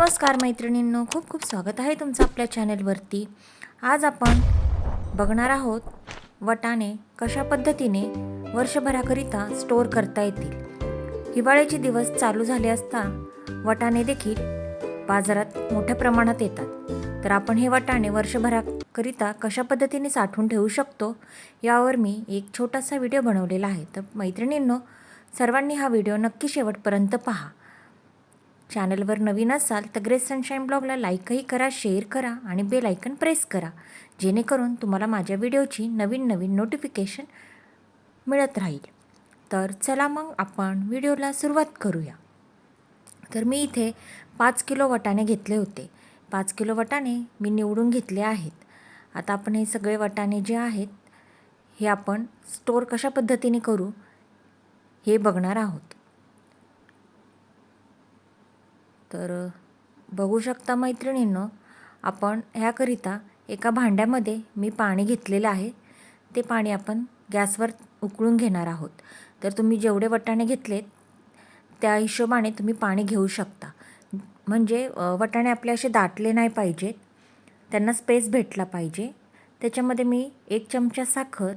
नमस्कार मैत्रिणींनो खूप खूप स्वागत आहे तुमचं आपल्या चॅनेलवरती. आज आपण बघणार आहोत वटाणे कशा पद्धतीने वर्षभराकरिता स्टोअर करता येतील. हिवाळ्याचे दिवस चालू झाले असता वटाणे देखील बाजारात मोठ्या प्रमाणात येतात. तर आपण हे वटाणे वर्षभराकरिता कशा पद्धतीने साठवून ठेवू शकतो यावर मी एक छोटासा व्हिडिओ बनवलेला आहे. तर मैत्रिणींनो सर्वांनी हा व्हिडिओ नक्की शेवटपर्यंत पहा. चॅनलवर नवीन असाल तर ग्रेस सनशाईन ब्लॉगला लाईकही करा शेअर करा आणि बेल आयकन प्रेस करा. जेणेकरून तुम्हाला माझ्या व्हिडिओची नवीन नवीन नोटिफिकेशन मिळत राहील. तर चला मग आपण व्हिडिओला सुरुवात करूया. तर मी इथे पाच किलो वटाणे घेतले होते. पाच किलो वटाणे मी निवडून घेतले आहेत. आता आपण हे सगळे वटाणे जे आहेत हे आपण स्टोअर कशा पद्धतीने करू हे बघणार आहोत. तर बघू शकता मैत्रिणींनो आपण ह्याकरिता एका भांड्यामध्ये मी पाणी घेतलेलं आहे. ते पाणी आपण गॅसवर उकळून घेणार आहोत. तर तुम्ही जेवढे वटाणे घेतलेत त्या हिशोबाने तुम्ही पाणी घेऊ शकता. म्हणजे वटाणे आपले असे दाटले नाही पाहिजेत. त्यांना स्पेस भेटला पाहिजे. त्याच्यामध्ये मी एक चमचा साखर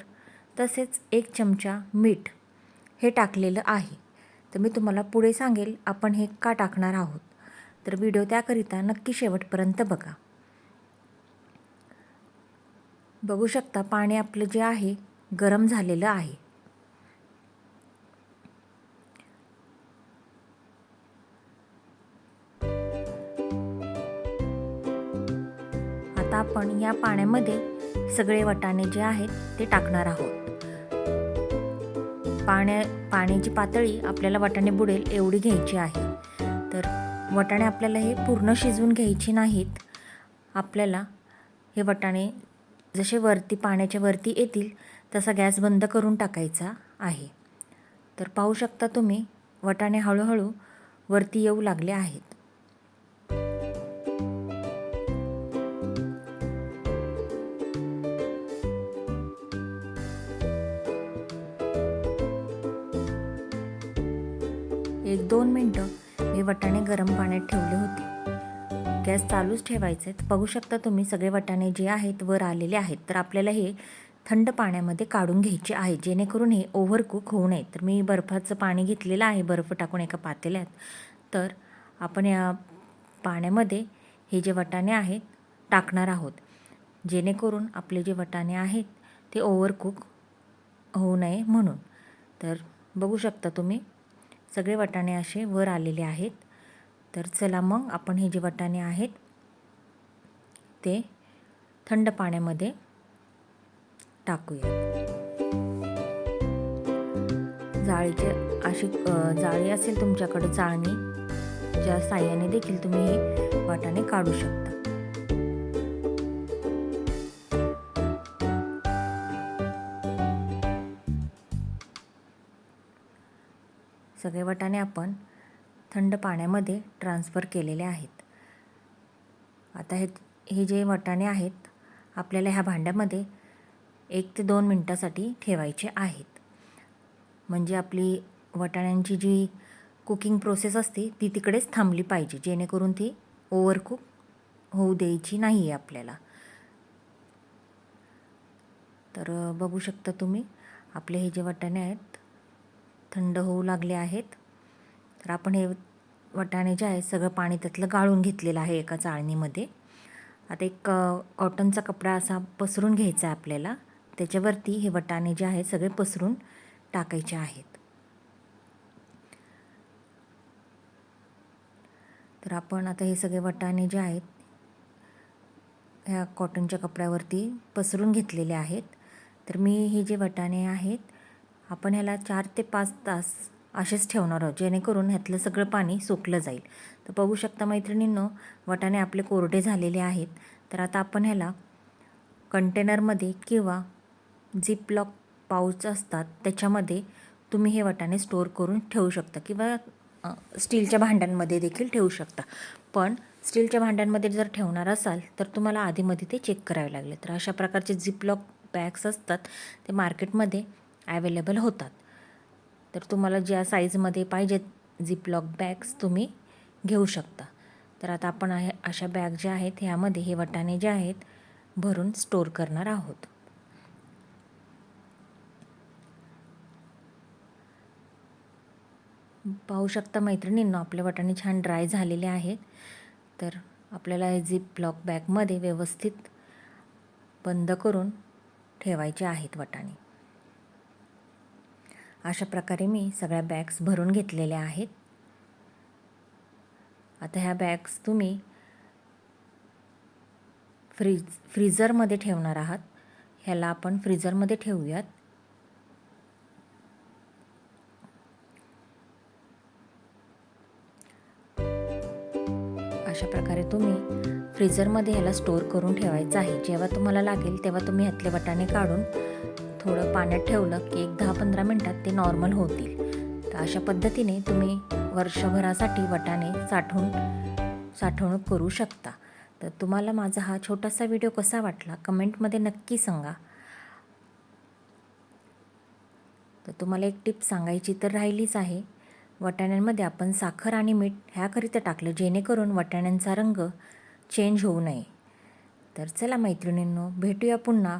तसेच एक चमचा मीठ हे टाकलेलं आहे. तर मी तुम्हाला पुढे सांगेल आपण हे का टाकणार आहोत. तर व्हिडिओ त्याकरिता नक्की शेवटपर्यंत बघा. बघू शकता पाणी आपलं जे आहे गरम झालेलं आहे. आता आपण या पाण्यामध्ये सगळे वटाणे जे आहेत ते टाकणार आहोत. पाण्या पाण्याची पातळी आपल्याला वटाणे बुडेल एवढी घ्यायची आहे. वटाणे आपल्याला हे पूर्ण शिजवून घ्यायची नाहीत. आपल्याला हे वटाणे जसे वरती पाण्याच्या वरती येतील तसा गॅस बंद करून टाकायचा आहे. तर पाहू शकता तुम्ही वटाणे हळूहळू वरती येऊ लागले आहेत. एक दोन मिनटं वटाणे गरम पाण्यात ठेवले होते. गॅस चालूच ठेवायचे तर बघू शकता तुम्ही सगळे वटाणे जे आहेत वर आलेले आहेत. तर आपल्याला हे थंड पाण्यामध्ये काढून घ्यायचे आहे. जेणेकरून हे ओव्हरकुक होऊ नये. तर मी बर्फाचं पाणी घेतलेलं आहे बर्फ टाकून एका पातेल्यात. तर आपण या पाण्यामध्ये हे जे वटाणे आहेत टाकणार आहोत. जेणेकरून आपले जे वटाणे आहेत ते ओव्हरकुक होऊ नये म्हणून. तर बघू शकता तुम्ही सगळे वाटाणे असे वर आलेले आहेत. तर चला मग आपण हे जे वाटाणे आहेत ते थंड पाण्यामध्ये टाकूया जाळीचे अशी जाळी असेल तुमच्याकडे चाळणी ज्या साह्याने देखील तुम्ही हे वाटाणे काढू शकता. सगळे वटाणे आपण थंड पाण्यामध्ये ट्रान्सफर केलेले आहेत. आता हे हे जे वटाणे आहेत आपल्याला ह्या भांड्यामध्ये एक ते दोन मिनटासाठी ठेवायचे आहेत. म्हणजे आपली वटाण्यांची जी कुकिंग प्रोसेस असते ती तिकडेच थांबली पाहिजे जेणेकरून ती ओव्हरकुक होऊ द्यायची नाही आहे आपल्याला. तर बघू शकता तुम्ही आपले हे जे वटाणे आहेत थंड होऊ लागले आहेत. तर आपण हे वटाणे जे आहे सगळं पाणी त्यातलं गाळून घेतलेलं आहे एका चाळणीमध्ये. आता एक कॉटनचा कपडा असा पसरून घ्यायचा आहे आपल्याला. त्याच्यावरती हे वटाणे जे आहेत सगळे पसरून टाकायचे आहेत. तर आपण आता हे सगळे वटाणे जे आहेत ह्या कॉटनच्या कपड्यावरती पसरून घेतलेले आहेत. तर मी हे जे वटाणे आहेत आपण ह्याला चार ते पाच तास असेच ठेवणार आहोत जेणेकरून ह्यातलं सगळं पाणी सुकलं जाईल. तर बघू शकता मैत्रिणींनो वटाणे आपले कोरडे झालेले आहेत. तर आता आपण ह्याला कंटेनरमध्ये किंवा झिप लॉक पाऊच असतात त्याच्यामध्ये तुम्ही हे वटाणे स्टोअर करून ठेवू शकता किंवा स्टीलच्या भांड्यांमध्ये देखील ठेवू शकता. पण स्टीलच्या भांड्यांमध्ये जर ठेवणार असाल तर तुम्हाला आधीमध्ये ते चेक करावे लागले. तर अशा प्रकारचे झिप लॉक बॅग्स असतात ते मार्केटमध्ये ॲवेलेबल होतात. तर तुम्हाला ज्या साईजमध्ये पाहिजेत झिप लॉक बॅग्स तुम्ही घेऊ शकता. तर आता आपण आहे अशा बॅग ज्या आहेत ह्यामध्ये हे वटाणे जे आहेत भरून स्टोर करणार आहोत. पाहू शकता मैत्रिणींनो आपले वटाणे छान ड्राय झालेले आहेत. तर आपल्याला हे झिप ब्लॉक बॅगमध्ये व्यवस्थित बंद करून ठेवायचे आहेत वटाणे. अशा प्रकारे मी सगळ्या बॅग्स भरून घेतलेल्या आहेत. आता ह्या बॅग्स तुम्ही फ्रीज फ्रीजरमध्ये ठेवणार आहात. ह्याला आपण फ्रीजरमध्ये ठेवूयात. अशा प्रकारे तुम्ही फ्रीजरमध्ये ह्याला स्टोअर करून ठेवायचं आहे. जेव्हा तुम्हाला लागेल तेव्हा तुम्ही ह्यातले वाटाणे काढून थोडं पाण्यात ठेवलं की एक दहा पंधरा मिनटात ते नॉर्मल होतील. तर अशा पद्धतीने तुम्ही वर्षभरासाठी वाटाणे साठवून साठवणूक करू शकता. तर तुम्हाला माझा हा छोटासा व्हिडिओ कसा वाटला कमेंटमध्ये नक्की सांगा. तर तुम्हाला एक टिप सांगायची तर राहिलीच आहे. वाटाण्यांमध्ये आपण साखर आणि मीठ ह्याकरिता टाकलं जेणेकरून वटाण्यांचा रंग चेंज होऊ नये. तर चला मैत्रिणींनो भेटूया पुन्हा